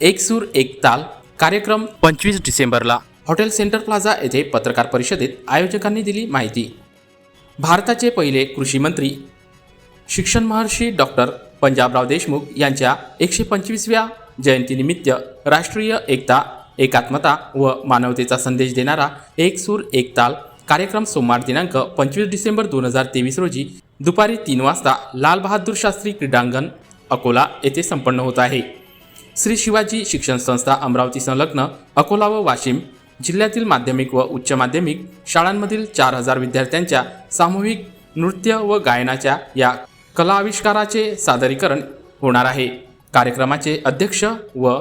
एक सूर एक ताल कार्यक्रम पंचवीस डिसेंबरला हॉटेल सेंटर प्लाझा येथे पत्रकार परिषदेत आयोजकांनी दिली माहिती. भारताचे पहिले कृषी मंत्री शिक्षण महर्षी डॉक्टर पंजाबराव देशमुख यांच्या एकशे पंचवीसव्या जयंतीनिमित्त राष्ट्रीय एकता एकात्मता व मानवतेचा संदेश देणारा एक सूर एक ताल कार्यक्रम सोमवार दिनांक पंचवीस डिसेंबर दोन हजार तेवीस रोजी दुपारी तीन वाजता लाल बहादूर शास्त्री क्रीडांगण अकोला येथे संपन्न होत आहे. श्री शिवाजी शिक्षण संस्था अमरावती संलग्न अकोला व वाशिम जिल्ह्यातील माध्यमिक व उच्च माध्यमिक शाळांमधील चार हजार विद्यार्थ्यांच्या सामूहिक नृत्य व गायनाच्या या कला आविष्काराचे सादरीकरण होणार आहे. कार्यक्रमाचे अध्यक्ष व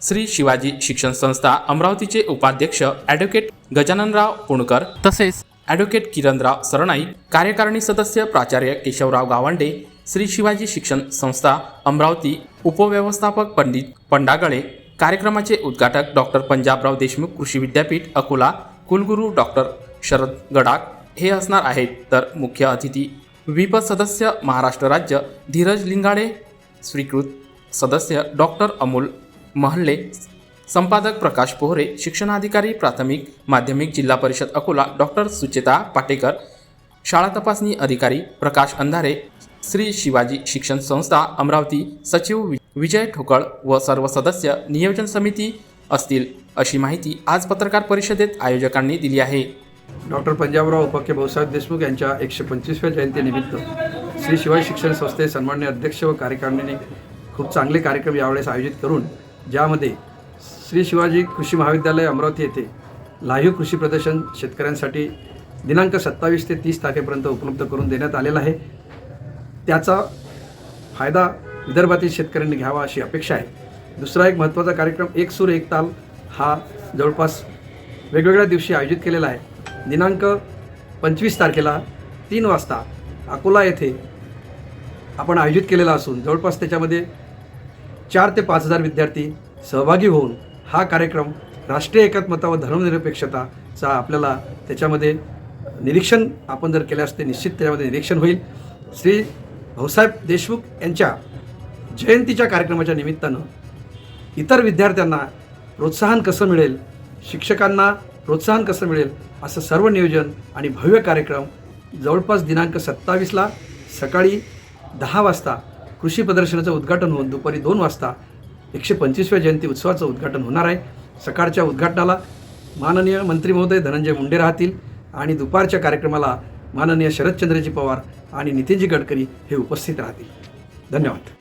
श्री शिवाजी शिक्षण संस्था अमरावतीचे उपाध्यक्ष ॲडव्होकेट गजाननराव पुणकर तसेच ॲडव्होकेट किरणराव सरनाईक कार्यकारिणी सदस्य प्राचार्य केशवराव गावंडे श्री शिवाजी शिक्षण संस्था अमरावती उपव्यवस्थापक पंडित पंडागळे कार्यक्रमाचे उद्घाटक डॉक्टर पंजाबराव देशमुख कृषी विद्यापीठ अकोला कुलगुरू डॉक्टर शरद गडाख हे असणार आहेत. तर मुख्य अतिथी विप सदस्य महाराष्ट्र राज्य धीरज लिंगाडे स्वीकृत सदस्य डॉक्टर अमोल महल्ले संपादक प्रकाश पोहरे शिक्षणाधिकारी प्राथमिक माध्यमिक जिल्हा परिषद अकोला डॉक्टर सुचेता पाटेकर शाळा तपासणी अधिकारी प्रकाश अंधारे श्री शिवाजी शिक्षण संस्था अमरावती. सचिव वि- विजय ठोकळ व सर्व सदस्य नियोजन समिती असतील अशी माहिती आज पत्रकार परिषदेत आयोजकांनी दिली आहे. डॉक्टर पंजाबराव उपाख्य भाऊसाहेब देशमुख यांच्या एकशे पंचवीसव्या जयंतीनिमित्त श्री शिवाजी शिक्षण संस्थेचे सन्मान्य अध्यक्ष व कार्यकारिणीने खूप चांगले कार्यक्रम यावेळेस आयोजित करून ज्यामध्ये श्री शिवाजी कृषी महाविद्यालय अमरावती येथे लाईव्ह कृषी प्रदर्शन शेतकऱ्यांसाठी दिनांक सत्तावीस ते तीस तारखेपर्यंत उपलब्ध करून देण्यात आलेला आहे. त्याचा फायदा विदर्भातील शेतकऱ्यांनी घ्यावा अशी अपेक्षा आहे. दुसरा एक महत्त्वाचा कार्यक्रम एक सूर एक ताल हा जवळपास वेगवेगळ्या दिवशी आयोजित केलेला आहे. दिनांक पंचवीस तारखेला तीन वाजता अकोला येथे आपण आयोजित केलेला असून जवळपास त्याच्यामध्ये चार ते पाच हजार विद्यार्थी सहभागी होऊन हा कार्यक्रम राष्ट्रीय एकात्मता व धर्मनिरपेक्षताचा आपल्याला त्याच्यामध्ये निरीक्षण आपण जर केल्यास ते निश्चित त्याच्यामध्ये निरीक्षण होईल. श्री भाऊसाहेब देशमुख यांच्या जयंतीच्या कार्यक्रमाच्या निमित्तानं इतर विद्यार्थ्यांना प्रोत्साहन कसं मिळेल शिक्षकांना प्रोत्साहन कसं मिळेल असं सर्व नियोजन आणि भव्य कार्यक्रम जवळपास दिनांक सत्तावीसला सकाळी दहा वाजता कृषी प्रदर्शनाचं उद्घाटन होऊन दुपारी दोन वाजता एकशे पंचवीसव्या जयंती उत्सवाचं उद्घाटन होणार आहे. सकाळच्या उद्घाटनाला माननीय मंत्री महोदय धनंजय मुंडे राहतील आणि दुपारच्या कार्यक्रमाला माननीय शरदचंद्रजी पवार आणि नितीनजी गडकरी हे उपस्थित राहतील. धन्यवाद.